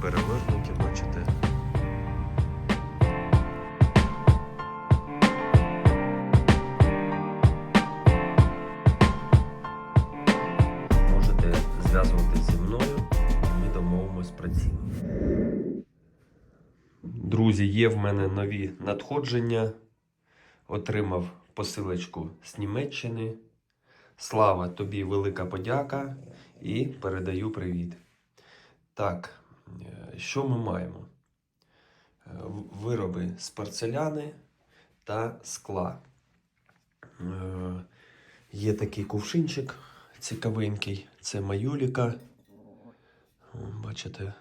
перевернуті, бачите. Можете зв'язуватися зі мною, ми домовимось про ціну. Друзі, є в мене нові надходження. Отримав посилочку з Німеччини. Слава тобі, велика подяка і передаю привіт. Так, що ми маємо? Е, Вироби з порцеляни та скла. Е, Є такий кувшинчик цікавенький. Це Маюліка. Бачите,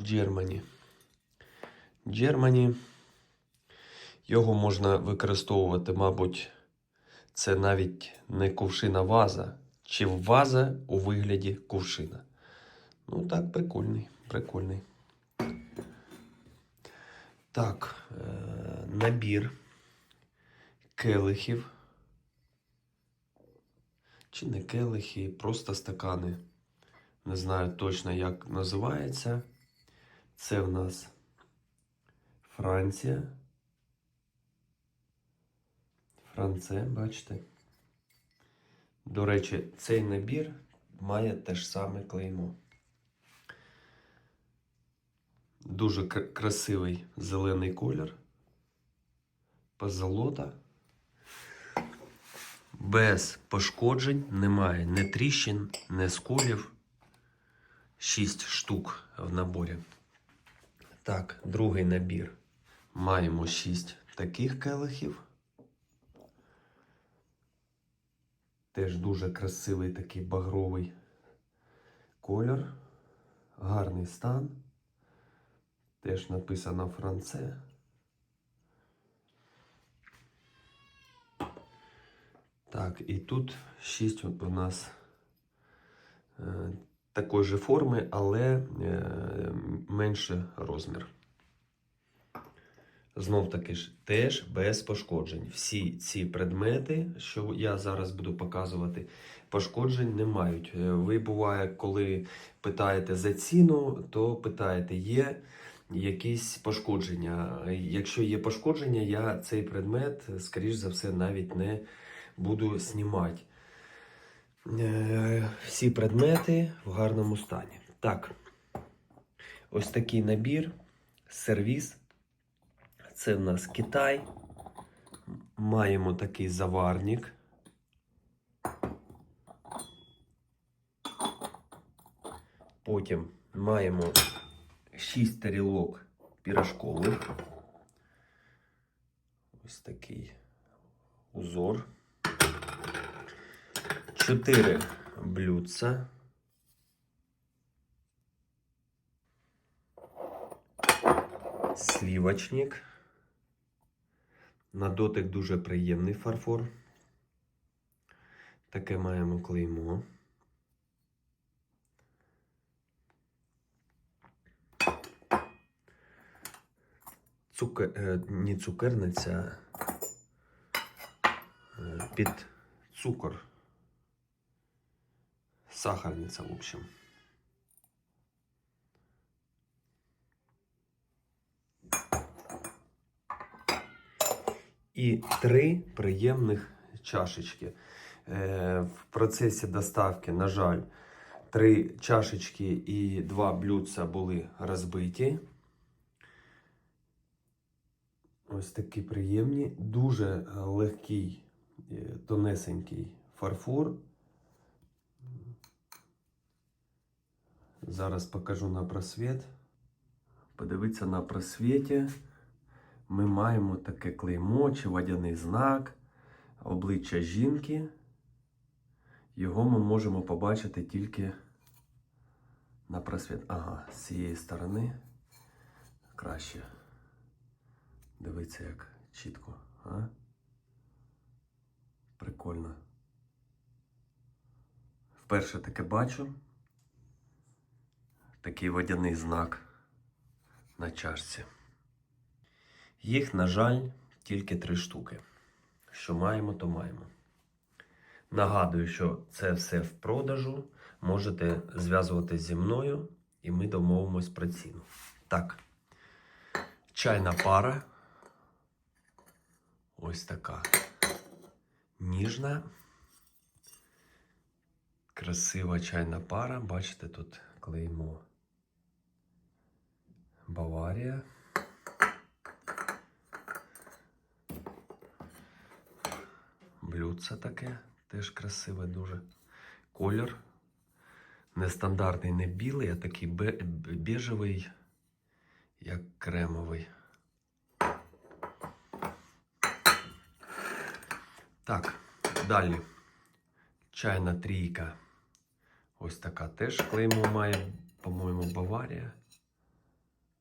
Джермані. Джермані. Його можна використовувати, мабуть, це навіть не кувшина ваза, чи ваза у вигляді кувшина. Ну так, прикольний, прикольний. Так, е- набір келихів. Чи не келихи, просто стакани. Не знаю точно, як називається. Це в нас Франція. Франце, бачите. До речі, цей набір має те ж саме клеймо. Дуже красивий зелений колір. Позолота. Без пошкоджень немає ні тріщин, ні сколів. Шість штук в наборі. Так, другий набір. Маємо шість таких келихів. Теж дуже красивий такий багровий колір. Гарний стан. Теж написано Франце. Так, і тут шість от у нас е, такої же форми, але е, менше розмір. Знов таки ж теж без пошкоджень. Всі ці предмети, що я зараз буду показувати, пошкоджень не мають. Е, Ви буває, коли питаєте за ціну, то питаєте, є якісь пошкодження. Якщо є пошкодження, я цей предмет, скоріш за все, навіть не буду знімати. Е, Всі предмети в гарному стані. Так, ось такий набір, сервіс. Це в нас Китай. Маємо такий заварник. Потім маємо 6 тарілок пірашкових. Ось такий узор. 4 блюдца. Слівочник. На дотик дуже приємний фарфор. Таке маємо клеймо. Цукер, не цукерниця, е, під цукор. Сахарниця, в общем. І три приємних чашечки. Е, В процесі доставки, на жаль, три чашечки і два блюдця були розбиті. Ось такі приємні, дуже легкий, е, тонесенький фарфор. Зараз покажу на просвіт. Подивіться на просвіті. Ми маємо таке клеймо чи водяний знак, обличчя жінки. Його ми можемо побачити тільки на просвіт. Ага, з цієї сторони краще. Дивіться, як чітко. А? Прикольно. Вперше таке бачу. Такий водяний знак на чашці. Їх, на жаль, тільки три штуки. Що маємо, то маємо. Нагадую, що це все в продажу. Можете зв'язуватися зі мною і ми домовимось про ціну. Так. Чайна пара. Ось така. Ніжна. Красива чайна пара. Бачите, тут клеймо Баварія. Блюдце таке, теж красиве дуже. Колір. Нестандартний, не білий, а такий бе- бежевий, як кремовий. Так, далі. Чайна трійка. Ось така теж клеймо має, по-моєму, Баварія.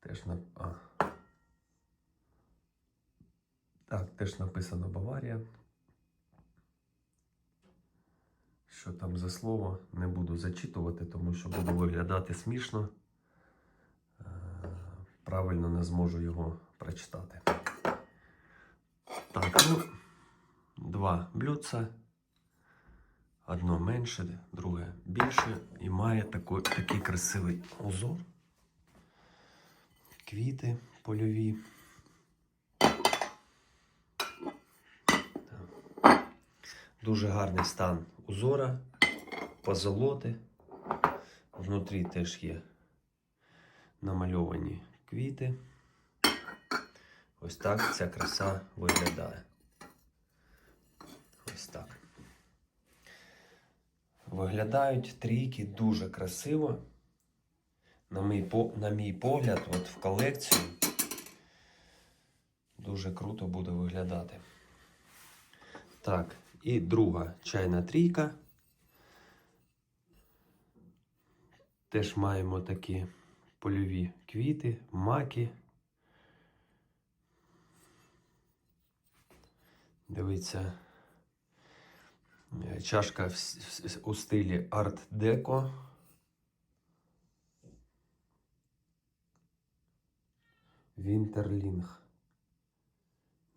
Теж на. А. Так, теж написано Баварія. Що там за слово, не буду зачитувати, тому що буду виглядати смішно. Е, Правильно не зможу його прочитати. Так, ну, два блюдца. Одно менше, друге більше. І має тако- такий красивий узор. Квіти польові. Дуже гарний стан узора, позолоти. Внутрі теж є намальовані квіти. Ось так ця краса виглядає. Ось так. Виглядають трійки дуже красиво. На мій, на мій погляд, от в колекцію дуже круто буде виглядати. Так, і друга чайна трійка. Теж маємо такі польові квіти, маки. Дивіться, чашка в в у стилі арт-деко. Вінтерлінг.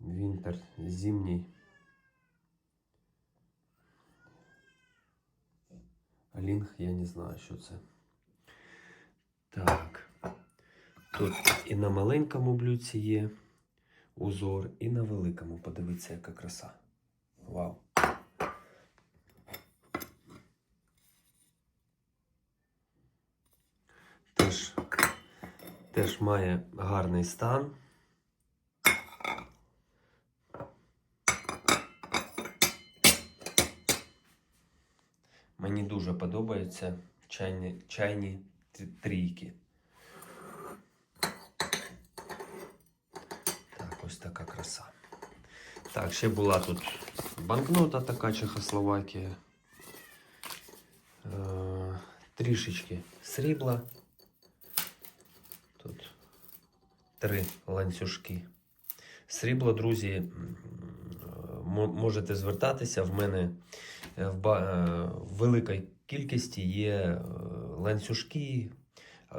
Вінтер зимній. Лінг я не знаю, що це. Так. Тут і на маленькому блюдці є узор, і на великому. Подивіться, яка краса. Вау. Теж, теж має гарний стан. Мені дуже подобаються чайні, чайні трійки. Так, ось така краса. Так, ще була тут банкнота така Чехословакія. Е, трішечки срібла. Тут три ланцюжки. Срібло, друзі, можете звертатися. В мене е, в е, в великій кількості є е, ланцюжки,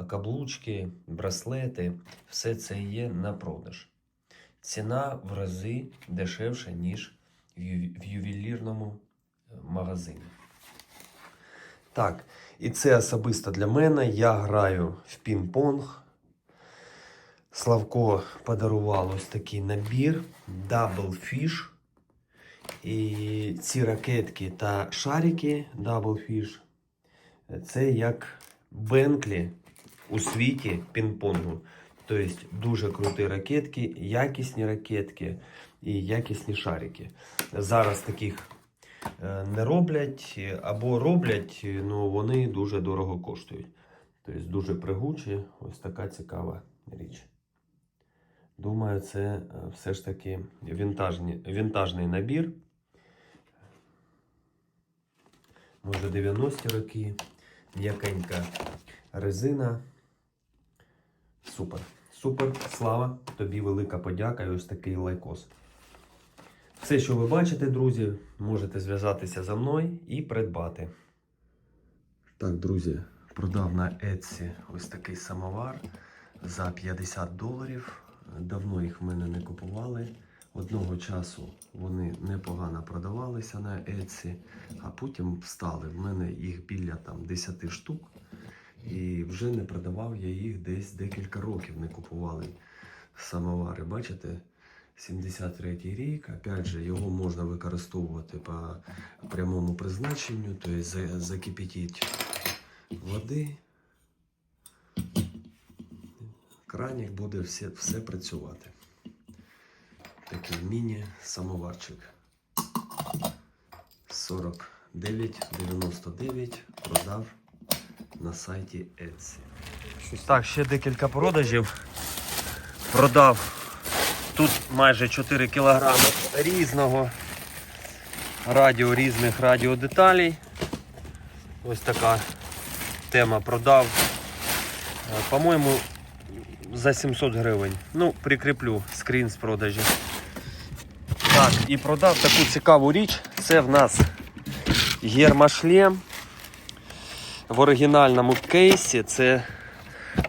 каблучки, браслети. Все це є на продаж. Ціна в рази дешевша, ніж в ювелірному магазині. Так, і це особисто для мене. Я граю в пінг-понг. Славко подарував ось такий набір Double Fish. І ці ракетки та шарики Double Fish це як Бенклі у світі пінг-понгу. Тобто дуже круті ракетки, якісні ракетки і якісні шарики. Зараз таких е, не роблять або роблять, ну вони дуже дорого коштують. Тобто дуже пригучі, ось така цікава річ. Думаю, це е, все ж таки вінтажні, вінтажний набір. Може 90-ті роки. М'якенька резина. Супер. Супер. Слава. Тобі велика подяка і ось такий лайкос. Все, що ви бачите, друзі, можете зв'язатися за мною і придбати. Так, друзі, продав на Etsy ось такий самовар за 50 доларів. Давно їх в мене не купували. Одного часу вони непогано продавалися на Etsy, а потім встали. В мене їх біля там 10 штук. І вже не продавав я їх десь декілька років не купували самовари. Бачите? 73 рік, опять же, його можна використовувати по прямому призначенню, тобто за- закипятіть води. Кранік буде все, все працювати. Такий міні-самоварчик. 49,99 продав на сайті Etsy. Так, ще декілька продажів. Продав тут майже 4 кг різного радіо, різних радіодеталей. Ось така тема продав. Е, По-моєму, за 700 гривень. Ну, прикріплю скрін з продажі. Так, і продав таку цікаву річ. Це в нас гермошлем в оригінальному кейсі. Це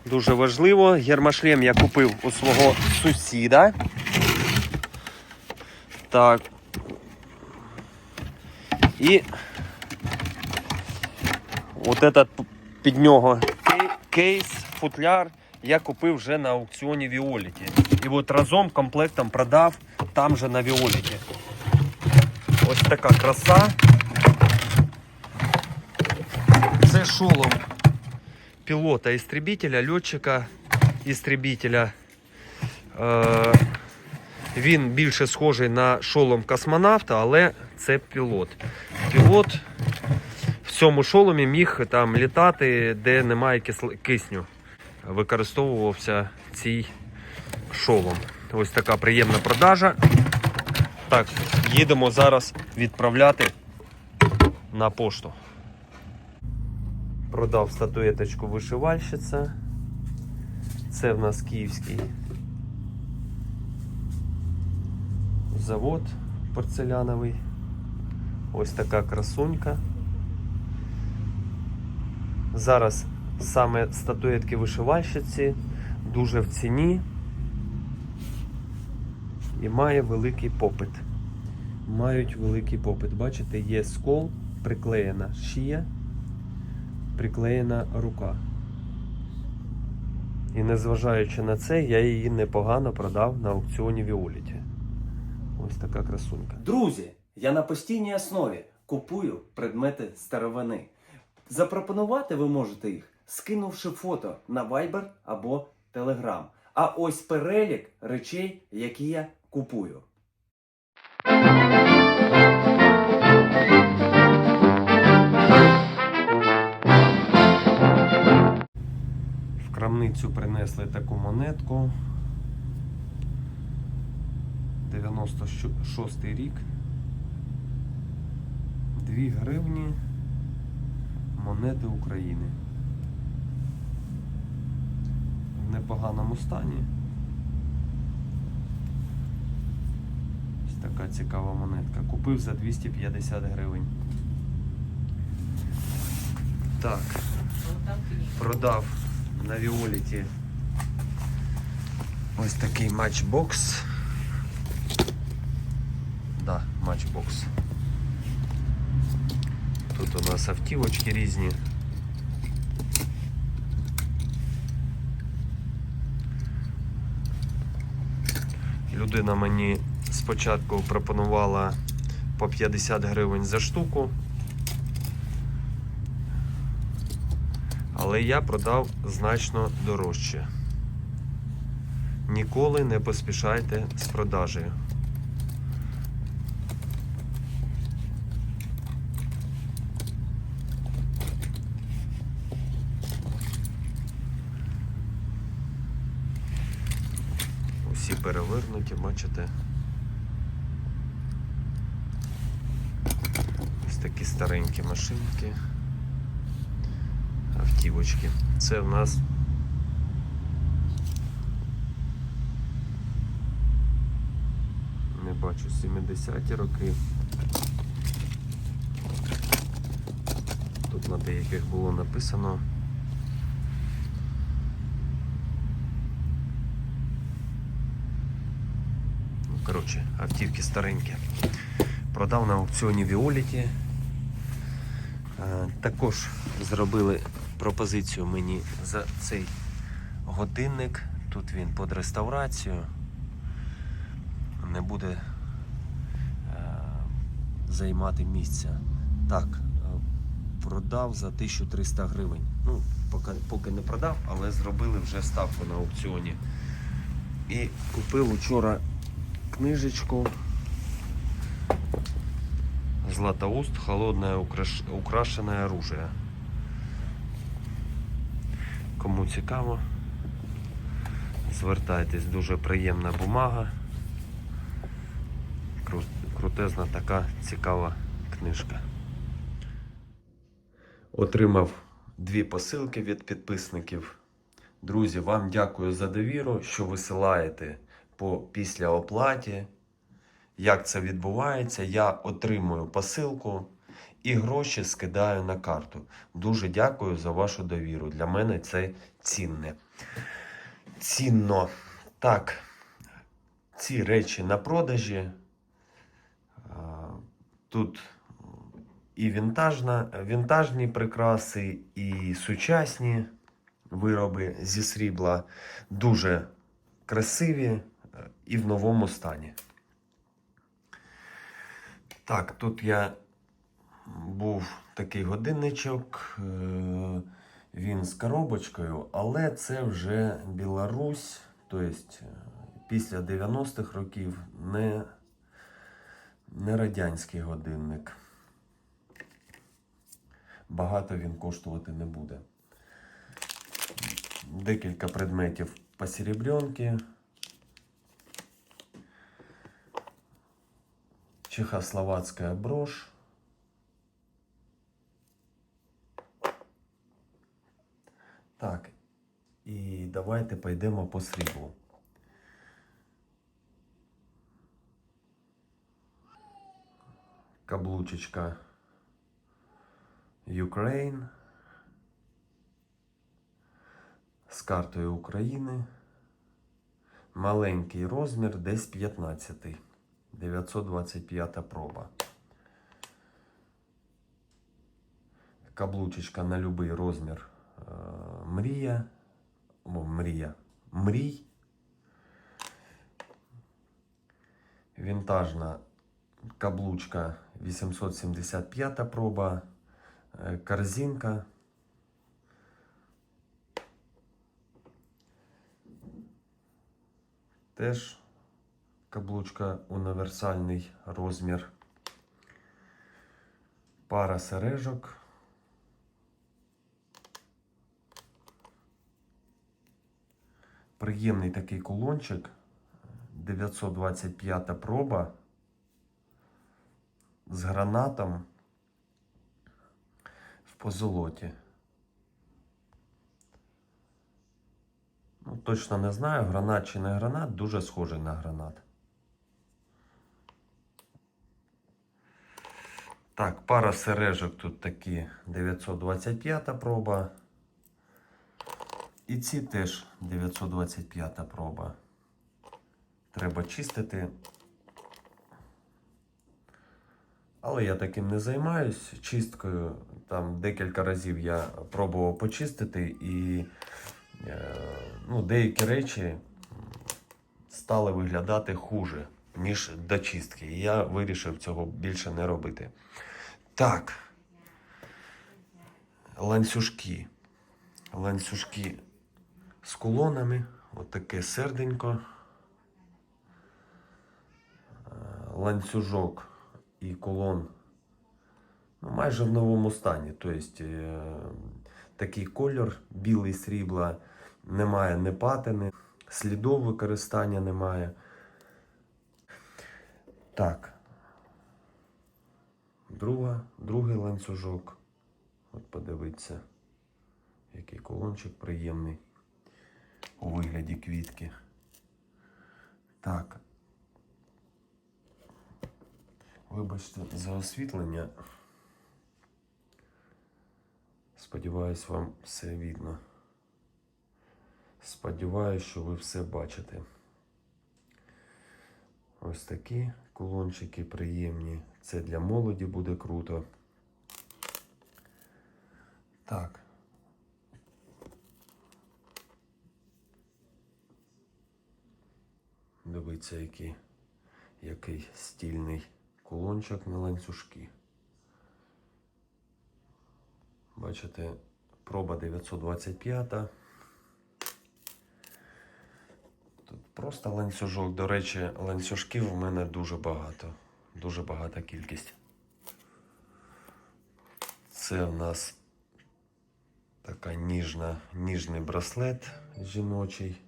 дуже важливо. Гермошлем я купив у свого сусіда. Так. І от этот під нього кейс, футляр я купив вже на аукціоні Віоліті. І от разом комплектом продав там же на Віоліті. Ось така краса. Це шолом пілота істребителя, льотчика істребителя. Е, він більше схожий на шолом космонавта, але це пілот. Пілот в цьому шоломі міг там літати, де немає кисню. Використовувався цей шолом. Ось така приємна продажа. Так, їдемо зараз відправляти на пошту. Продав статуеточку вишивальщиця. Це в нас київський завод порцеляновий. Ось така красунька. Зараз саме статуетки вишивальщиці дуже в ціні і має великий попит. Мають великий попит. Бачите, є скол, приклеєна шия, приклеєна рука. І незважаючи на це, я її непогано продав на аукціоні Віоліті. Ось така красунька. Друзі, я на постійній основі купую предмети старовини. Запропонувати ви можете їх, скинувши фото на Viber або Telegram. А ось перелік речей, які я купую. В крамницю принесли таку монетку. 96 рік. 2 гривні монети України. В непоганому стані. Ось така цікава монетка. Купив за 250 гривень. Так, продав на Віоліті ось такий матчбокс. Да, матчбокс. Тут у нас автівочки різні. Людина мені спочатку пропонувала по 50 гривень за штуку. Але я продав значно дорожче. Ніколи не поспішайте з продажею. Усі перевернуті, бачите. Ось такі старенькі машинки автівочки. Це в нас не бачу 70-ті роки. Тут на деяких було написано. Ну, коротше, автівки старенькі. Продав на аукціоні Віоліті. Е, Також зробили пропозицію мені за цей годинник. Тут він під реставрацію. Не буде е, займати місця. Так, е, продав за 1300 гривень. Ну, поки, поки не продав, але зробили вже ставку на аукціоні. І купив учора книжечку Златоуст холодное украш... украшенное оружие. Кому цікаво, звертайтесь, дуже приємна бумага. Кру- Крутезна така цікава книжка. Отримав дві посилки від підписників. Друзі, вам дякую за довіру, що висилаєте по після оплаті. Як це відбувається? Я отримую посилку і гроші скидаю на карту. Дуже дякую за вашу довіру. Для мене це цінне. Цінно. Так, ці речі на продажі. Тут і вінтажна, вінтажні прикраси, і сучасні вироби зі срібла дуже красиві і в новому стані. Так, тут я був такий годинничок, е, він з коробочкою, але це вже Білорусь, тобто після 90-х років не, не радянський годинник. Багато він коштувати не буде. Декілька предметів посеребренки. Чехословацкая брошь. Так, і давайте пойдемо по сріблу. Каблучечка Ukraine з картою України. Маленький розмір, десь 15. 925 проба. Каблучечка на будь-який розмір. Е, Мрія. О, мрія. Мрій. Вінтажна каблучка 875 проба. Е, Корзинка. Теж каблучка універсальний розмір. Пара сережок. Приємний такий кулончик. 925 проба з гранатом в позолоті. Ну, точно не знаю, гранат чи не гранат, дуже схожий на гранат. Так, пара сережок тут такі 925 проба. І ці теж 925 проба. Треба чистити. Але я таким не займаюсь чисткою. Там декілька разів я пробував почистити і е, ну, деякі речі стали виглядати хуже, ніж до чистки. І я вирішив цього більше не робити. Так. Ланцюжки. Ланцюжки з кулонами. Отаке серденько. Е, Ланцюжок і кулон ну, майже в новому стані. Тобто е, такий кольор, білий срібла, немає не патини, слідов використання немає. Так. Друга, другий ланцюжок. От подивіться, який колончик приємний у вигляді квітки. Так. Вибачте за освітлення. Сподіваюсь, вам все видно. Сподіваюсь, що ви все бачите. Ось такі кулончики приємні. Це для молоді буде круто. Так. Дивіться, який, який стільний кулончик на ланцюжки. Бачите, проба 925. Просто ланцюжок. До речі, ланцюжків у мене дуже багато. Дуже багата кількість. Це у нас така ніжна, ніжний браслет жіночий.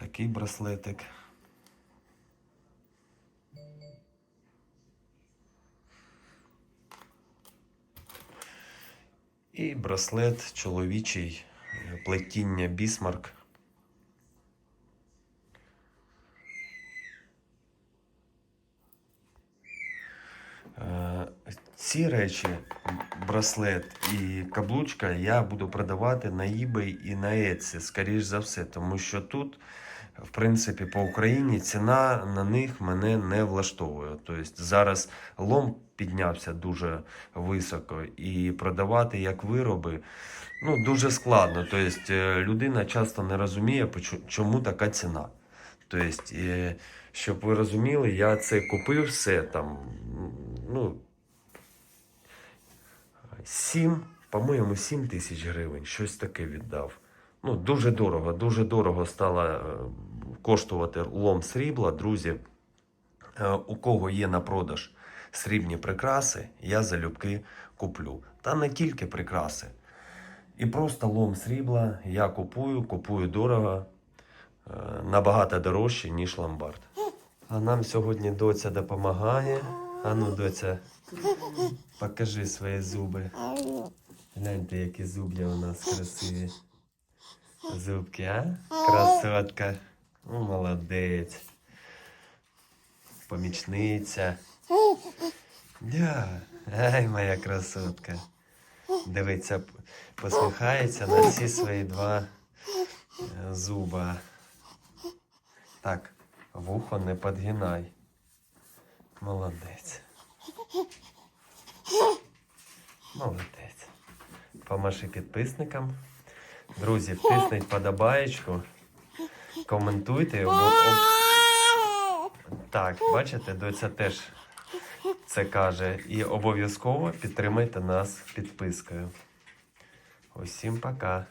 Такий браслетик. І браслет чоловічий плетіння Бісмарк. Е, Ці речі, браслет і каблучка, я буду продавати на eBay і на Etsy, скоріш за все, тому що тут, в принципі, по Україні ціна на них мене не влаштовує. Тобто зараз лом піднявся дуже високо і продавати як вироби ну, дуже складно. Тобто е, людина часто не розуміє, чому така ціна. Тобто, е, щоб ви розуміли, я це купив все там. Ну, 7, по-моєму, 7 тисяч гривень, щось таке віддав. Ну, дуже дорого, дуже дорого стало е, коштувати лом срібла. Друзі, е, у кого є на продаж срібні прикраси, я залюбки куплю. Та не тільки прикраси. І просто лом срібла я купую, купую дорого, е, набагато дорожче, ніж ломбард. А нам сьогодні доця допомагає. А ну, доця, покажи свої зуби. Гляньте, які зуб'я у нас красиві. Зубки, а? Красотка. Молодець. Помічниця. Да. Ай, моя красотка. Дивиться, посміхається на всі свої два е, зуба. Так, вухо не подгинай. Молодець. Молодець. Помаши підписникам. Друзі, втисніть подобаєчку. Коментуйте. Бо, об- Так, бачите, доця теж це каже. І обов'язково підтримайте нас підпискою. Усім пока.